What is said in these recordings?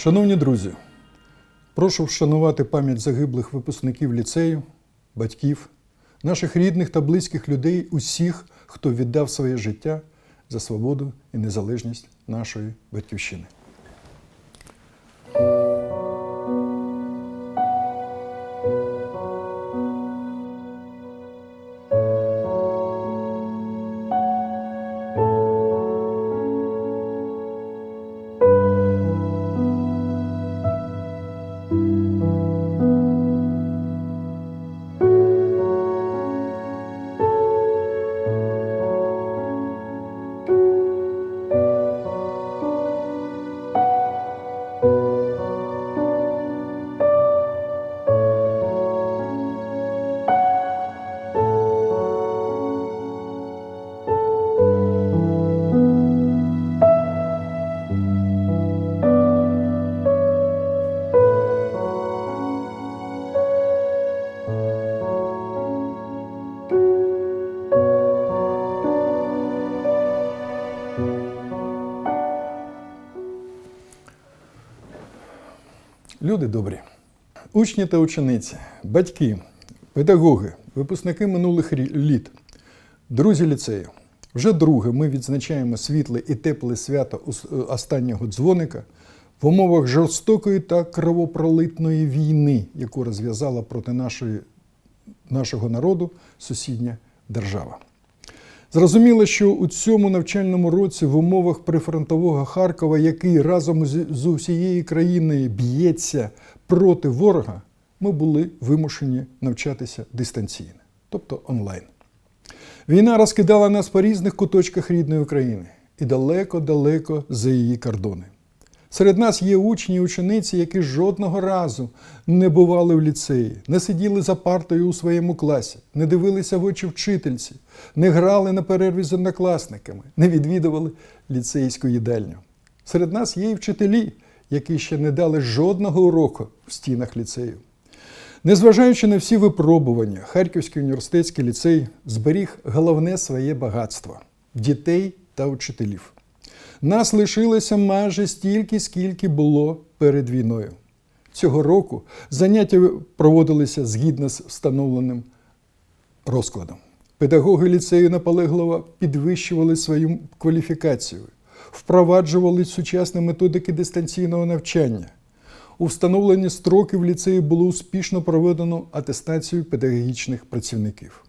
Шановні друзі, прошу вшанувати пам'ять загиблих випускників ліцею, батьків, наших рідних та близьких людей, усіх, хто віддав своє життя за свободу і незалежність нашої батьківщини. Люди добрі, учні та учениці, батьки, педагоги, випускники минулих літ, друзі ліцею. Вже друге ми відзначаємо світле і тепле свято останнього дзвоника в умовах жорстокої та кровопролитної війни, яку розв'язала проти нашої, нашого народу сусідня держава. Зрозуміло, що у цьому навчальному році в умовах прифронтового Харкова, який разом з, усією країною б'ється проти ворога, ми були вимушені навчатися дистанційно, тобто онлайн. Війна розкидала нас по різних куточках рідної України і далеко-далеко за її кордони. Серед нас є учні і учениці, які жодного разу не бували в ліцеї, не сиділи за партою у своєму класі, не дивилися в очі вчительці, не грали на перерві з однокласниками, не відвідували ліцейську їдальню. Серед нас є і вчителі, які ще не дали жодного уроку в стінах ліцею. Незважаючи на всі випробування, Харківський університетський ліцей зберіг головне своє багатство дітей та учителів. Нас лишилося майже стільки, скільки було перед війною. Цього року заняття проводилися згідно з встановленим розкладом. Педагоги ліцею наполегливо підвищували свою кваліфікацію, впроваджували сучасні методики дистанційного навчання. У встановлені строки в ліцеї було успішно проведено атестацію педагогічних працівників.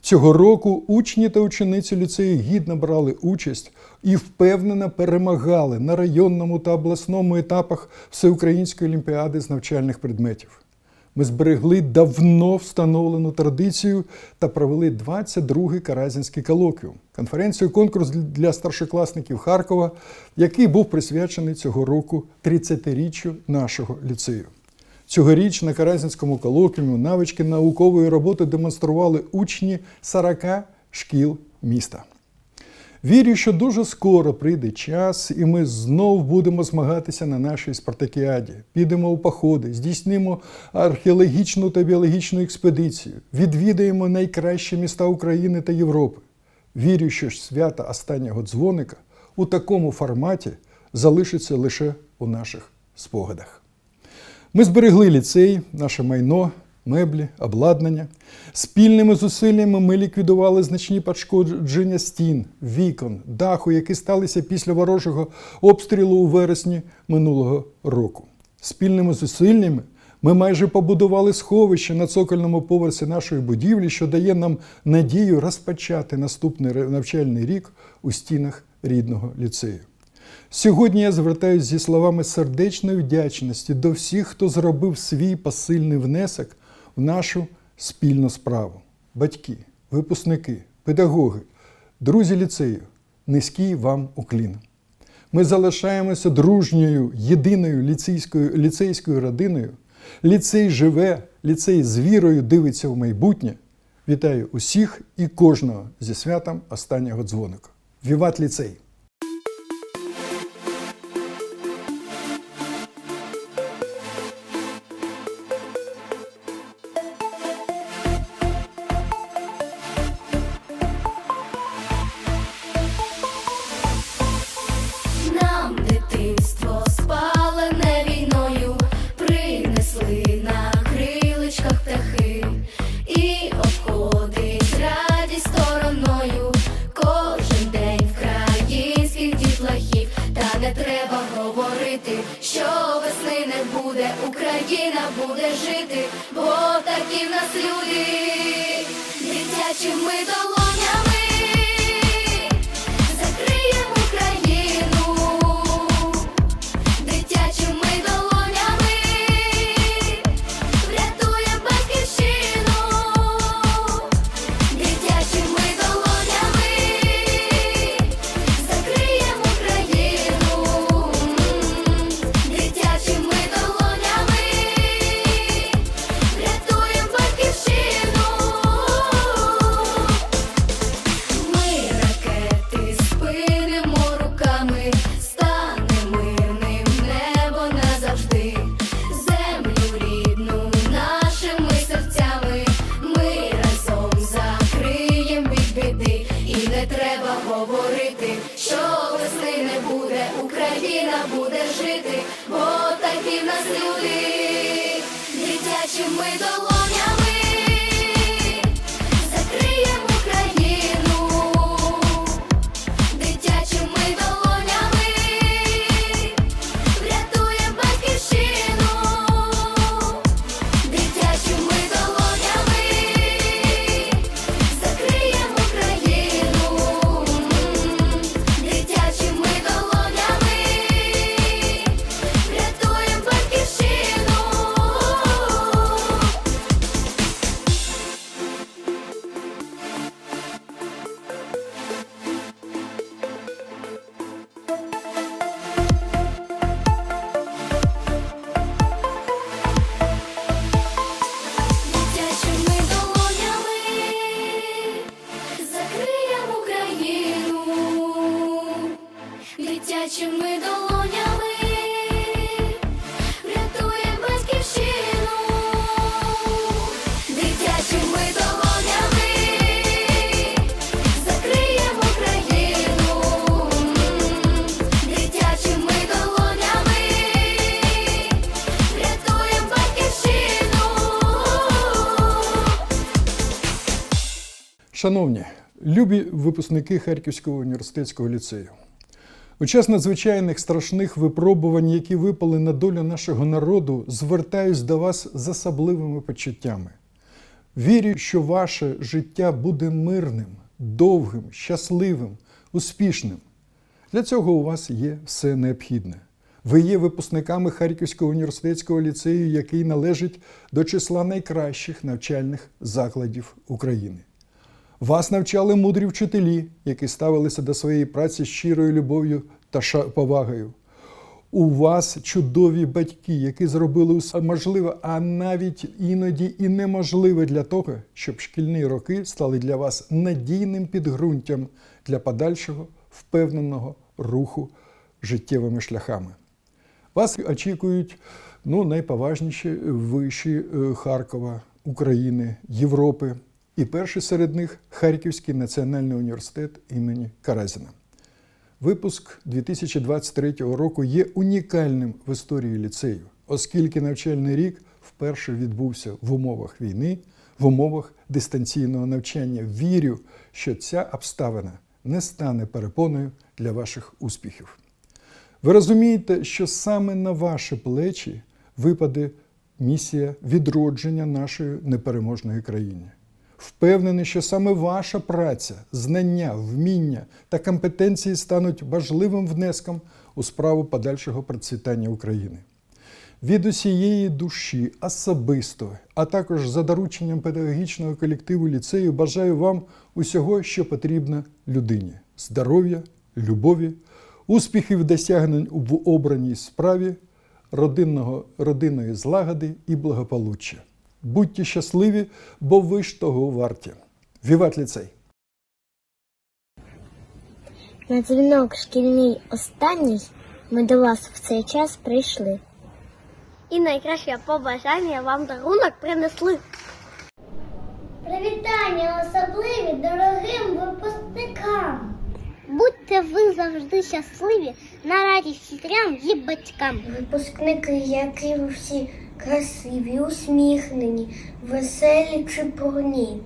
Цього року учні та учениці ліцею гідно брали участь і впевнено перемагали на районному та обласному етапах Всеукраїнської олімпіади з навчальних предметів. Ми зберегли давно встановлену традицію та провели 22-й Каразінський колоквіум, конференцію конкурс для старшокласників Харкова, який був присвячений цього року 30-річчю нашого ліцею. Цьогоріч на Каразінському колоквіумі навички наукової роботи демонстрували учні 40 шкіл міста. Вірю, що дуже скоро прийде час, і ми знов будемо змагатися на нашій спартакіаді. Підемо у походи, здійснимо археологічну та біологічну експедицію, відвідаємо найкращі міста України та Європи. Вірю, що ж свято останнього дзвоника у такому форматі залишиться лише у наших спогадах. Ми зберегли ліцей, наше майно, меблі, обладнання. Спільними зусиллями ми ліквідували значні пошкодження стін, вікон, даху, які сталися після ворожого обстрілу у вересні минулого року. Спільними зусиллями ми майже побудували сховище на цокольному поверсі нашої будівлі, що дає нам надію розпочати наступний навчальний рік у стінах рідного ліцею. Сьогодні я звертаюся зі словами сердечної вдячності до всіх, хто зробив свій посильний внесок в нашу спільну справу. Батьки, випускники, педагоги, друзі ліцею, низький вам уклін. Ми залишаємося дружньою, єдиною ліцейською, ліцейською родиною. Ліцей живе, ліцей з вірою дивиться в майбутнє. Вітаю усіх і кожного зі святом останнього дзвоника. Віват ліцей! Такі нас люди, дитячими долонями Шановні, любі випускники Харківського університетського ліцею. У час надзвичайних страшних випробувань, які випали на долю нашого народу, звертаюсь до вас з особливими почуттями. Вірю, що ваше життя буде мирним, довгим, щасливим, успішним. Для цього у вас є все необхідне. Ви є випускниками Харківського університетського ліцею, який належить до числа найкращих навчальних закладів України. Вас навчали мудрі вчителі, які ставилися до своєї праці щирою любов'ю та повагою. У вас чудові батьки, які зробили усе можливе, а навіть іноді і неможливе для того, щоб шкільні роки стали для вас надійним підґрунтям для подальшого впевненого руху життєвими шляхами. Вас очікують ну, найповажніші виші е, Харкова, України, Європи. І перший серед них Харківський національний університет імені Каразіна. Випуск 2023 року є унікальним в історії ліцею, оскільки навчальний рік вперше відбувся в умовах війни, в умовах дистанційного навчання. Вірю, що ця обставина не стане перепоною для ваших успіхів. Ви розумієте, що саме на ваші плечі випаде місія відродження нашої непереможної країни. Впевнений, що саме ваша праця, знання, вміння та компетенції стануть важливим внеском у справу подальшого процвітання України. Від усієї душі, особисто, а також за дорученням педагогічного колективу ліцею бажаю вам усього, що потрібно людині: здоров'я, любові, успіхів досягнень в обраній справі, родинного, родинної злагоди і благополуччя. Будьте щасливі, бо ви ж того варті. Віват ліцей! На дзвінок шкільний останній ми до вас в цей час прийшли. І найкраще побажання вам дарунок принесли. Привітання особливі дорогим випускникам. Будьте ви завжди щасливі на радість вчителям і батькам. Випускники, які ви всі красиві, усміхнені, веселі чи порні.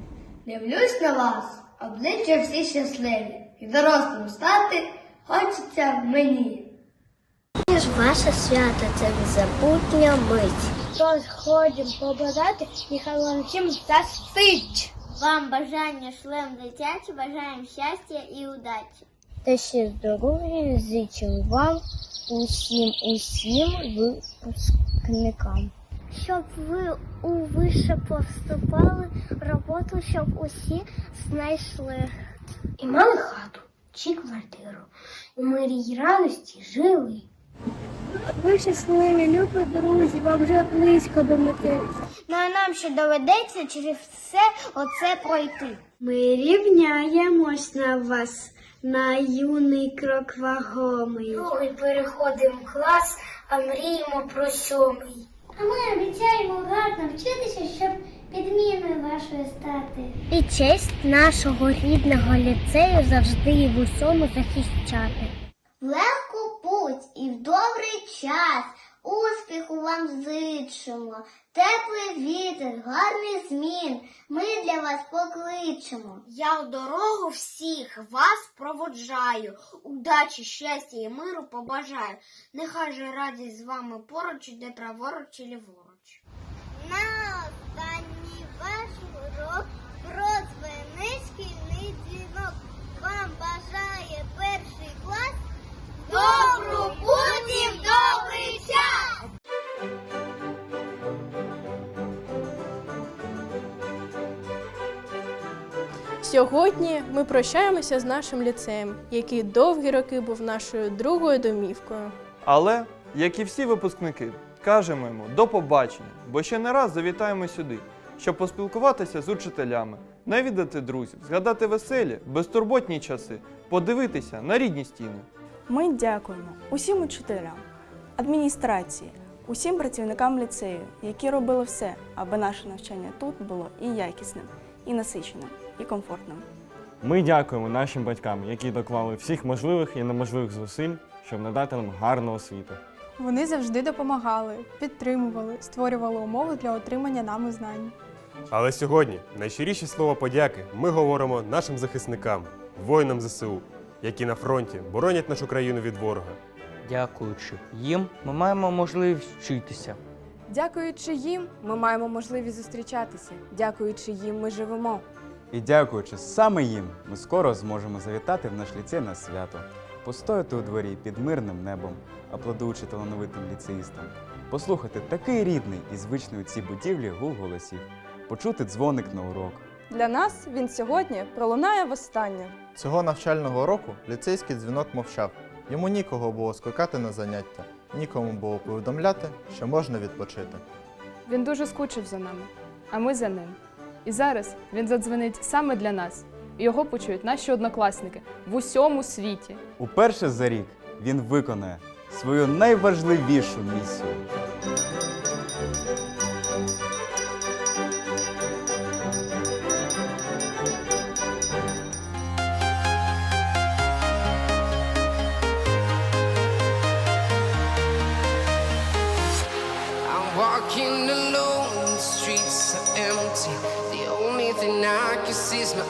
Дивлюсь на вас, обличчя всі щасливі, і дорослим стати хочеться мені. Ніж Ваше свято це незабутня мить. Тож ходім побажати, нехай вам всім щастить. Вам бажання шлем дитячі, бажаємо щастя і удачі. Та ще здоров'я зичим вам усім усім випускникам. Щоб ви у вище поступали, роботу, щоб усі знайшли. І мали хату чи квартиру. У мирі й радості жили. Ви щасливі, любі друзі, вам вже близько до мети. Ну а нам ще доведеться через все оце пройти. Ми рівняємось на вас на юний крок вагомий. Другий переходимо клас, а мріємо про сьомий. А ми обіцяємо гарно вчитися, щоб підміною вашої стати. І честь нашого рідного ліцею завжди і в усьому захищати. В легку путь і в добрий час. Успіху вам зичимо, теплий вітер, гарний змін. Ми для вас покличемо. Я в дорогу всіх вас проводжаю. Удачі, щастя і миру побажаю. Нехай же радість з вами поруч іде праворуч чи ліворуч. На останній ваш урок прозвенить шкільний дзвінок. Вам бажає перший клас. Добру путь Сьогодні ми прощаємося з нашим ліцеєм, який довгі роки був нашою другою домівкою. Але, як і всі випускники, кажемо йому до побачення, бо ще не раз завітаємо сюди, щоб поспілкуватися з учителями, навідати друзів, згадати веселі, безтурботні часи, подивитися на рідні стіни. Ми дякуємо усім учителям, адміністрації, усім працівникам ліцею, які робили все, аби наше навчання тут було і якісним, і насиченим, і комфортним. Ми дякуємо нашим батькам, які доклали всіх можливих і неможливих зусиль, щоб надати нам гарну освіту. Вони завжди допомагали, підтримували, створювали умови для отримання нами знань. Але сьогодні найщиріші слова подяки ми говоримо нашим захисникам, воїнам ЗСУ, які на фронті боронять нашу країну від ворога. Дякуючи їм, ми маємо можливість вчитися. Дякуючи їм, ми маємо можливість зустрічатися. Дякуючи їм, ми живемо. І дякуючи саме їм, ми скоро зможемо завітати в наш ліцей на свято, постояти у дворі під мирним небом, аплодуючи талановитим ліцеїстам, послухати такий рідний і звичний у цій будівлі гул голосів, почути дзвоник на урок. Для нас він сьогодні пролунає востаннє. Цього навчального року ліцейський дзвінок мовчав. Йому нікого було скликати на заняття, нікому було повідомляти, що можна відпочити. Він дуже скучив за нами, а ми за ним. І зараз він задзвонить саме для нас. І його почують наші однокласники в усьому світі. Уперше за рік він виконає свою найважливішу місію.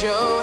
show.